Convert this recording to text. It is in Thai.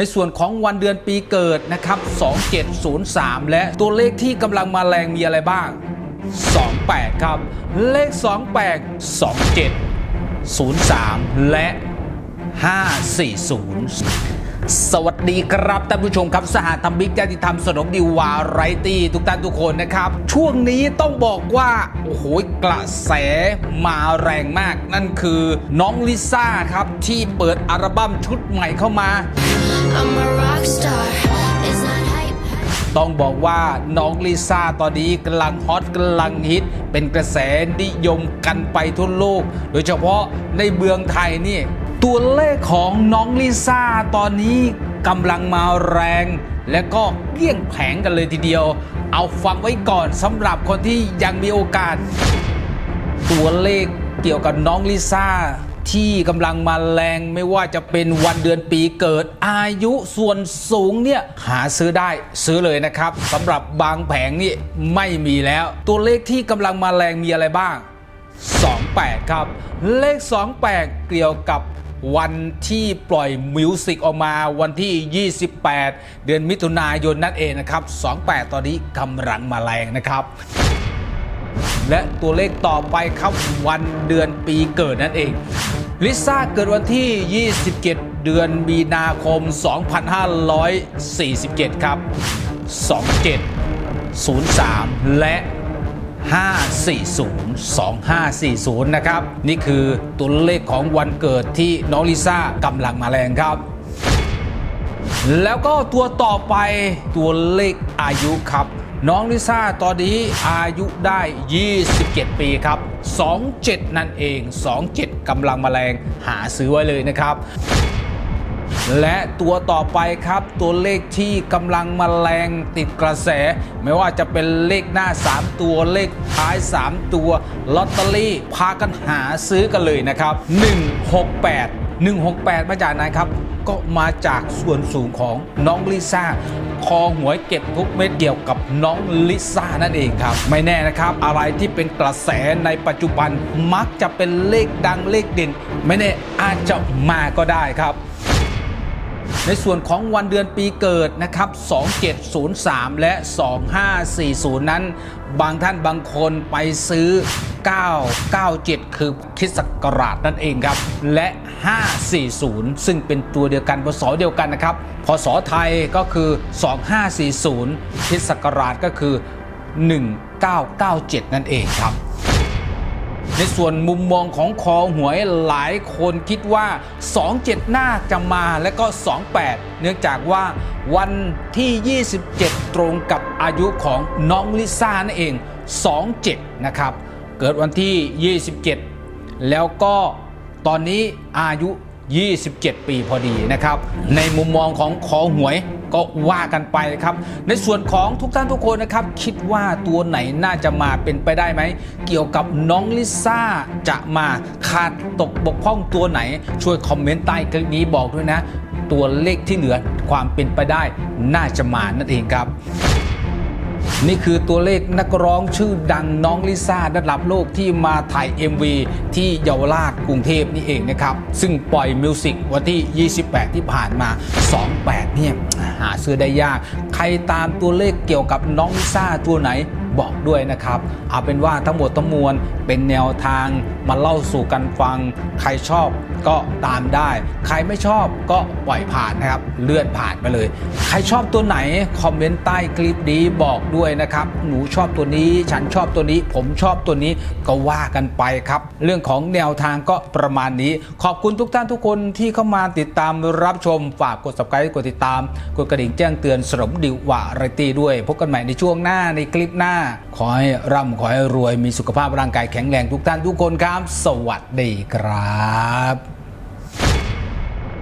ในส่วนของวันเดือนปีเกิดนะครับ 2703 และตัวเลขที่กำลังมาแรงมีอะไรบ้าง 28 ครับ เลข 28 27 03 และ 540สวัสดีครับท่านผู้ชมครับสหธรรมิกญาติธรรมสนมดีวาไรตี้ทุกท่านทุกคนนะครับ ช่วงนี้ต้องบอกว่าโอ้โหกระแสมาแรงมาก นั่นคือน้องลิซ่าครับ ที่เปิดอัลบั้มชุดใหม่เข้ามา ต้องบอกว่าน้องลิซ่าตอนนี้กำลังฮอตกำลังฮิต เป็นกระแสนิยมกันไปทั่วโลก โดยเฉพาะในเมืองไทยนี่ ตัวเลขของน้องลิซ่าตอนนี้กำลังมาแรง และก็เกลี้ยงแผงกันเลยทีเดียว เอาฟังไว้ก่อนสำหรับคนที่ยังมีโอกาส ตัวเลขเกี่ยวกับน้องลิซ่า ที่กำลังมาแรงไม่ว่าจะเป็นวันเดือนปีเกิด อายุส่วนสูงเนี่ยหาซื้อได้ซื้อเลยนะครับสำหรับบางแผงนี่ไม่มีแล้ว ตัวเลขที่กำลังมาแรงมีอะไรบ้าง 28 ครับ เลข 28 เกี่ยวกับวันที่ปล่อยมิวสิกออกมาวันที่ 28 เดือนมิถุนายนนั่นเองนะครับ 28 ตอนนี้กำลังมาแรงนะครับ และตัวเลขต่อไปครับวันเดือนปีเกิดนั่นเอง ลิซ่าเกิดวันที่ 27 เดือนมีนาคม 2547 ครับ 27 03 และ 540 2540 นะครับ นี่คือตัวเลขของวันเกิดที่น้องลิซ่ากำลังมาแรงครับ แล้วก็ตัวต่อไปตัวเลขอายุครับ น้องลิซ่าตอนนี้อายุได้ 27 ปีครับ 27 นั่นเอง 27 กำลังมาแรงหาซื้อไว้เลยนะครับ และตัวต่อไปครับ ตัวเลขที่กำลังมาแรงติดกระแส ไม่ว่าจะเป็นเลขหน้า 3 ตัวเลขท้าย 3 ตัวลอตเตอรี่พากันหาซื้อกันเลยนะครับ 168 168 มาจากไหนครับ ก็มาจากส่วนสูงของน้องลิซ่าคอหวยเก็บทุกเม็ดเกี่ยวกับน้องลิซ่านั่นเองครับ ไม่แน่นะครับ อะไรที่เป็นกระแสในปัจจุบันมักจะเป็นเลขดังเลขเด่น ไม่แน่อาจจะมาก็ได้ครับในส่วนของวันเดือนปีเกิดนะครับ 2703 และ 2540 นั้น บางท่านบางคนไปซื้อ 997 คือคริดศักราชนั่นเองครับ และ 540 ซึ่งเป็นตัวเดียวกันพศเดียวกันนะครับพศไทยก็คือ 2540 คริดศักราชก็คือ 1997 นั่นเองครับในส่วนมุมมองของคอหวยหลายคนคิดว่า 27น่าจะมาและก็ 28 เนื่องจากว่าวันที่ 27 ตรงกับอายุของน้องลิซ่านั่นเอง 27 นะครับ เกิดวันที่ 27 แล้วก็ตอนนี้อายุ 27 ปีพอดีนะครับ ในมุมมองของคอหวยก็ว่ากันไปครับ ในส่วนของทุกท่านทุกคนนะครับ คิดว่าตัวไหนน่าจะมาเป็นไปได้ไหม เกี่ยวกับน้องลิซ่าจะมาขาดตกบกพร่องตัวไหน ช่วยคอมเมนต์ใต้คลิปนี้บอกด้วยนะ ตัวเลขที่เหลือความเป็นไปได้น่าจะมานั่นเองครับ นี่คือตัวเลขนักร้องชื่อดังน้องลิซ่าระดับโลกที่มาถ่าย MV ที่เยาวราชกรุงเทพนี่เองนะครับ ซึ่งปล่อยมิวสิกวันที่ 28 ที่ผ่านมา 28 เนี่ย หาซื้อได้ยาก ใครตามตัวเลขเกี่ยวกับน้องลิซ่าตัวไหนบอกด้วยนะครับ เอาเป็นว่าทั้งหมดทั้งมวลเป็นแนวทางมาเล่าสู่กันฟัง ใครชอบก็ตามได้ ใครไม่ชอบก็ปล่อยผ่านนะครับ เลื่อนผ่านไปเลย ใครชอบตัวไหน คอมเมนต์ใต้คลิปนี้บอกด้วยนะครับ หนูชอบตัวนี้ ฉันชอบตัวนี้ ผมชอบตัวนี้ก็ว่ากันไปครับ เรื่องของแนวทางก็ประมาณนี้ ขอบคุณทุกท่านทุกคนที่เข้ามาติดตามรับชมฝากกด subscribe กดติดตาม กดกระดิ่งแจ้งเตือนสรมดิววาไรตี้ด้วย พบกันใหม่ในช่วงหน้าในคลิปหน้า ขอให้ร่ำขอให้รวยมีสุขภาพร่างกายแข็งแรงทุกท่านทุกคนครับ สวัสดีครับ